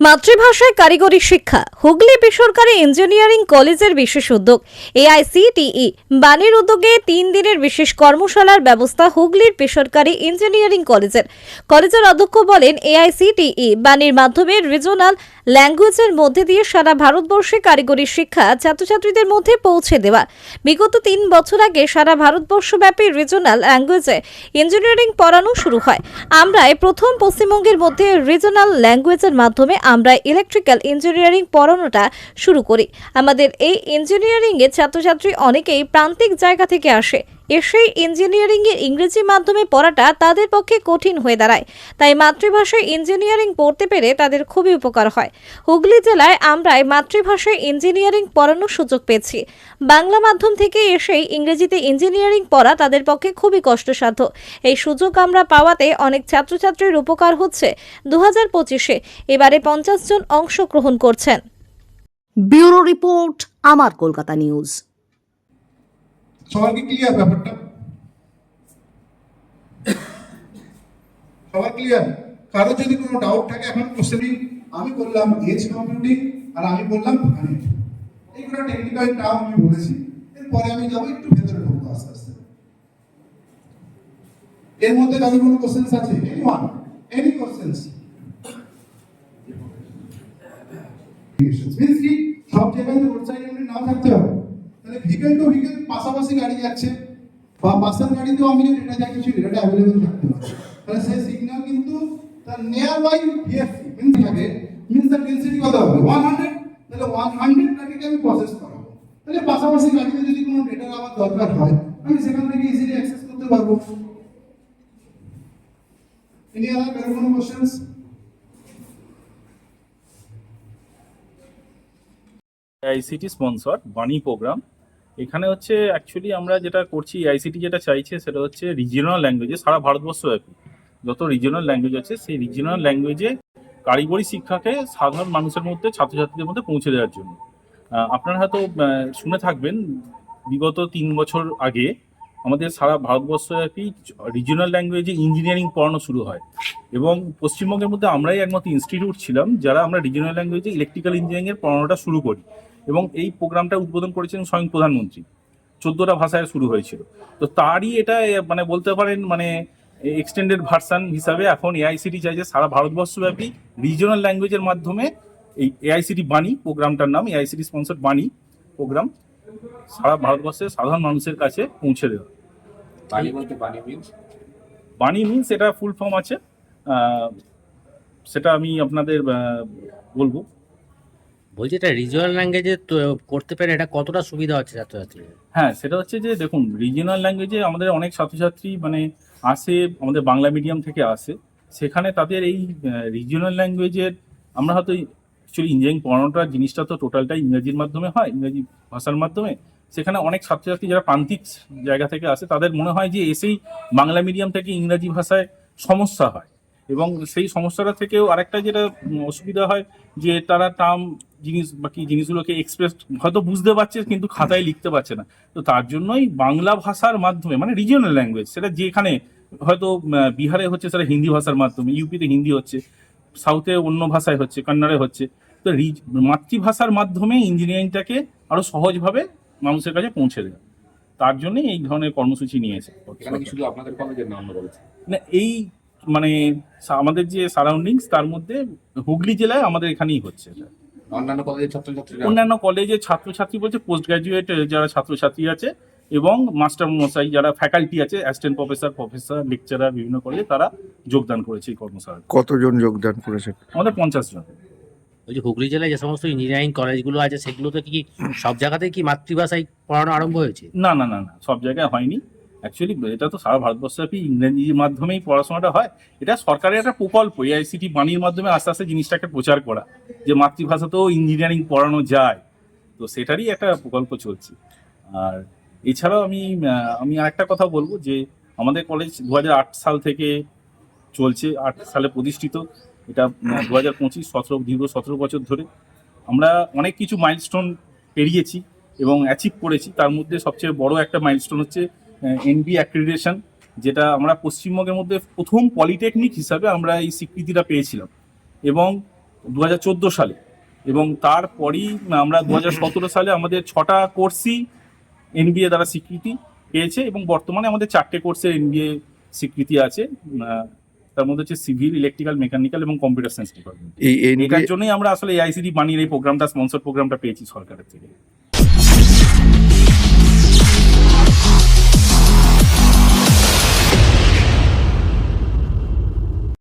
মাতৃভাষায় কারিগরি শিক্ষা, হুগলি বেসরকারি ইঞ্জিনিয়ারিং কলেজের বিশেষ উদ্যোগ। এআইসিটিই বাণীর উদ্যোগে তিন দিনের বিশেষ কর্মশালার ব্যবস্থা হুগলির বেসরকারি ইঞ্জিনিয়ারিং কলেজের। কলেজের অধ্যক্ষ বলেন, এআইসিটিই বাণীর মাধ্যমে রিজনাল ল্যাঙ্গুয়েজের মধ্যে দিয়ে সারা ভারতবর্ষে কারিগরি শিক্ষা ছাত্রছাত্রীদের মধ্যে পৌঁছে দেওয়া। বিগত তিন বছর আগে সারা ভারতবর্ষব্যাপী রিজনাল ল্যাঙ্গুয়েজে ইঞ্জিনিয়ারিং পড়ানো শুরু হয়। আমরা প্রথম পশ্চিমবঙ্গের মধ্যে রিজনাল ল্যাঙ্গুয়েজের মাধ্যমে আমরা ইলেকট্রিক্যাল ইঞ্জিনিয়ারিং পড়ানোটা শুরু করি। আমাদের এই ইঞ্জিনিয়ারিংয়ে ছাত্রছাত্রী অনেকেই প্রান্তিক জায়গা থেকে আসে। এসেই ইঞ্জিনিয়ারিং এর ইংরেজি মাধ্যমে পড়াটা তাদের পক্ষে কঠিন হয়ে দাঁড়ায়। তাই মাতৃভাষায় ইঞ্জিনিয়ারিং পড়তে পেরে তাদের খুবই উপকার হয়। হুগলি জেলায় আমরাই মাতৃভাষায় ইঞ্জিনিয়ারিং পড়ানোর সুযোগ পেয়েছি। বাংলা মাধ্যম থেকে এসেই ইংরেজিতে ইঞ্জিনিয়ারিং পড়া তাদের পক্ষে খুবই কষ্টসাধ্য। এই সুযোগ আমরা পাওয়াতে অনেক ছাত্রছাত্রীর উপকার হচ্ছে। দু হাজার পঁচিশে এবারে পঞ্চাশ জন অংশগ্রহণ করছেন। ব্যুরো রিপোর্ট, আমার কলকাতা নিউজ। সবার কি ক্লিয়ার ব্যাপারটা? সবার ক্লিয়ার কারও যদি কোনো ডাউট থাকে, এখন কোশ্চেনিং আমি বললাম এজ কম্পিউটিং আর আমি বললাম ভানিট এইগুলো টেকনিক্যাল টার্ম আমি বলেছি। এরপরে আমি যাব একটু ভেতরে ঢুকবো আস্তে আস্তে। এর মধ্যে কারও কোনো কোশ্চেন্স আছে? এনি ওয়ান এনি কোশ্চেন্স সব জায়গায় রোড সাইড এমনি নাও থাকতে হবে। তাহলে ভিকেল টু ভিকেল পাশাপাশি গাড়ি যাচ্ছে বা পাশের গাড়িতেও আমি যদি ডেটা কিছু ডেটা অ্যাভেলেবেল থাকতে হবে তাহলে সেই সিগন্যাল কিন্তু তার নিয়ার বাই ভিএফসি মিনস থাকে মিনস তার ডেন্সিটি কত হবে? ওয়ান হান্ড্রেড তাহলে ওয়ান হান্ড্রেড হান্ড্রেডটাকে আমি প্রসেস করাবো। তাহলে পাশাপাশি গাড়িতে যদি কোনো ডেটা আমার দরকার হয়, আমি সেখান থেকে ইজিলি অ্যাক্সেস করতে পারব। এনি আদার কোনো কোশ্চেন্স আইসিটি স্পন্সর বাণী প্রোগ্রাম এখানে হচ্ছে অ্যাকচুয়ালি আমরা যেটা করছি আইসিটি যেটা চাইছে সেটা হচ্ছে রিজিওনাল ল্যাঙ্গুয়েজে সারা ভারতবর্ষব্যাপী যত রিজিওনাল ল্যাঙ্গুয়েজ আছে, সেই রিজিওনাল ল্যাঙ্গুয়েজে কারিগরি শিক্ষাকে সাধারণ মানুষের মধ্যে, ছাত্রছাত্রীদের মধ্যে পৌঁছে দেওয়ার জন্য। আপনারা হয়তো শুনে থাকবেন, বিগত তিন বছর আগে আমাদের সারা ভারতবর্ষব্যাপী রিজিওনাল ল্যাঙ্গুয়েজে ইঞ্জিনিয়ারিং পড়ানো শুরু হয়। এবং পশ্চিমবঙ্গের মধ্যে আমরাই একমাত্র ইনস্টিটিউট ছিলাম, যারা আমরা রিজিওনাল ল্যাঙ্গুয়েজে ইলেকট্রিক্যাল ইঞ্জিনিয়ারিংয়ের পড়ানোটা শুরু করি। এবং এই প্রোগ্রামটা উদ্বোধন করেছেন স্বয়ং প্রধানমন্ত্রী। চোদ্দোটা ভাষায় শুরু হয়েছিল। তো তারই এটা মানে বলতে পারেন মানে এক্সটেন্ডেড ভার্সান হিসাবে এখন এআইসিটি চাইছে সারা ভারতবর্ষব্যাপী রিজিওনাল ল্যাঙ্গুয়েজের মাধ্যমে এই এআইসিটি বাণী প্রোগ্রামটার নাম এআইসিটি স্পন্সর বাণী প্রোগ্রাম সারা ভারতবর্ষের সাধারণ মানুষের কাছে পৌঁছে দেওয়া। বাণী মিনস এটা ফুল ফর্ম আছে। সেটা আমি আপনাদের বলব। বলছি এটা রিজিওনাল ল্যাঙ্গুয়েজে করতে পারে এটা কতটা সুবিধা হচ্ছে ছাত্রছাত্রীদের হ্যাঁ সেটা হচ্ছে যে দেখুন রিজিওনাল ল্যাঙ্গুয়েজে আমাদের অনেক ছাত্রছাত্রী মানে আসে, আমাদের বাংলা মিডিয়াম থেকে আসে। সেখানে তাদের এই রিজিওনাল ল্যাঙ্গুয়েজের আমরা হয়তো অ্যাকচুয়ালি ইঞ্জিনিয়ারিং পড়ানোটা জিনিসটা তো টোটালটাই ইংরেজির মাধ্যমে হয়, ইংরেজি ভাষার মাধ্যমে। সেখানে অনেক ছাত্রছাত্রী যারা প্রান্তিক জায়গা থেকে আসে, তাদের মনে হয় যে এসেই বাংলা মিডিয়াম থেকে ইংরাজি ভাষায় সমস্যা হয়। এবং সেই সমস্যাটা থেকেও আরেকটা যেটা অসুবিধা হয় যে তারা টার্ম জিনিস বাকি জিনিসগুলোকে এক্সপ্রেস হয়তো বুঝতে পারছে কিন্তু খাতায় লিখতে পারছে না। তো তার জন্যই বাংলা ভাষার মাধ্যমে মানে রিজিওনাল ল্যাঙ্গুয়েজ সেটা যেখানে হয়তো বিহারে হচ্ছে সেটা হিন্দি ভাষার মাধ্যমে ইউপিতে হিন্দি হচ্ছে সাউথে অন্য ভাষায় হচ্ছে কন্নড়ে হচ্ছে তো মাতৃভাষার মাধ্যমে ইঞ্জিনিয়ারিংটাকে আরও সহজভাবে মানুষের কাছে পৌঁছে দেয়। তার জন্যই এই ধরনের কর্মসূচি নিয়েছে। না এই মানে আমাদের যে সারাউন্ডিংস তার মধ্যে হুগলি জেলায় আমাদের এখানেই হচ্ছে এটা। অন্যান্য কলেজের ছাত্রছাত্রীরা? অন্যান্য কলেজের ছাত্রছাত্রী বলছে পোস্ট গ্রাজুয়েট যারা ছাত্রছাত্রী আছে এবং মাস্টার মশাই যারা ফ্যাকাল্টি আছে অ্যাসিস্ট্যান্ট প্রফেসর প্রফেসর লেকচারার বিভিন্ন কলেজে তারা যোগদান করেছে এই কর্মশালায় কতজন যোগদান করেছে? আমাদের পঞ্চাশ জন। ওই যে হুগলি জেলায় যে সমস্ত ইঞ্জিনিয়ারিং কলেজগুলো আছে সেগুলোতে কি সব জায়গাতেই কি মাতৃভাষায় পড়ানো আরম্ভ হয়েছে? না না না না সব জায়গায় হয়নি। অ্যাকচুয়ালি এটা তো সারা ভারতবর্ষব্যাপী ইংরেজি মাধ্যমেই পড়াশোনাটা হয়। এটা সরকারের একটা প্রকল্প এআইসিটি বাণীর মাধ্যমে আস্তে আস্তে জিনিসটাকে প্রচার করা, যে মাতৃভাষাতেও ইঞ্জিনিয়ারিং পড়ানো যায়। তো সেটারই একটা প্রকল্প চলছে। আর এছাড়াও আমি আমি আরেকটা কথা বলব যে আমাদের কলেজ দু হাজার আট সাল থেকে চলছে, আট সালে প্রতিষ্ঠিত। এটা দু হাজার পঁচিশ সতেরো, দীর্ঘ সতেরো বছর ধরে। আমরা অনেক কিছু মাইলস্টোন পেরিয়েছি এবং অ্যাচিভ করেছি। তার মধ্যে সবচেয়ে বড় একটা মাইলস্টোন হচ্ছে এনবি অ্যাক্রিডিটেশন যেটা আমরা পশ্চিমবঙ্গের মধ্যে প্রথম পলিটেকনিক হিসাবে আমরা এই স্বীকৃতিটা পেয়েছিলাম। এবং দু হাজার চোদ্দ সালে এবং তারপরই আমরা দু হাজার সতেরো সালে আমাদের ছটা কোর্সই এনবিএ দ্বারা স্বীকৃতি পেয়েছে এবং বর্তমানে আমাদের চারটে কোর্সের এনবিএ স্বীকৃতি আছে। তার মধ্যে হচ্ছে সিভিল ইলেকট্রিক্যাল মেকানিক্যাল এবং কম্পিউটার সায়েন্স ডিপার্টমেন্ট এই এটার জন্যই আমরা আসলে এআইসিডি বানিয়ে এই প্রোগ্রামটা স্পন্সর প্রোগ্রামটা পেয়েছি সরকারের থেকে।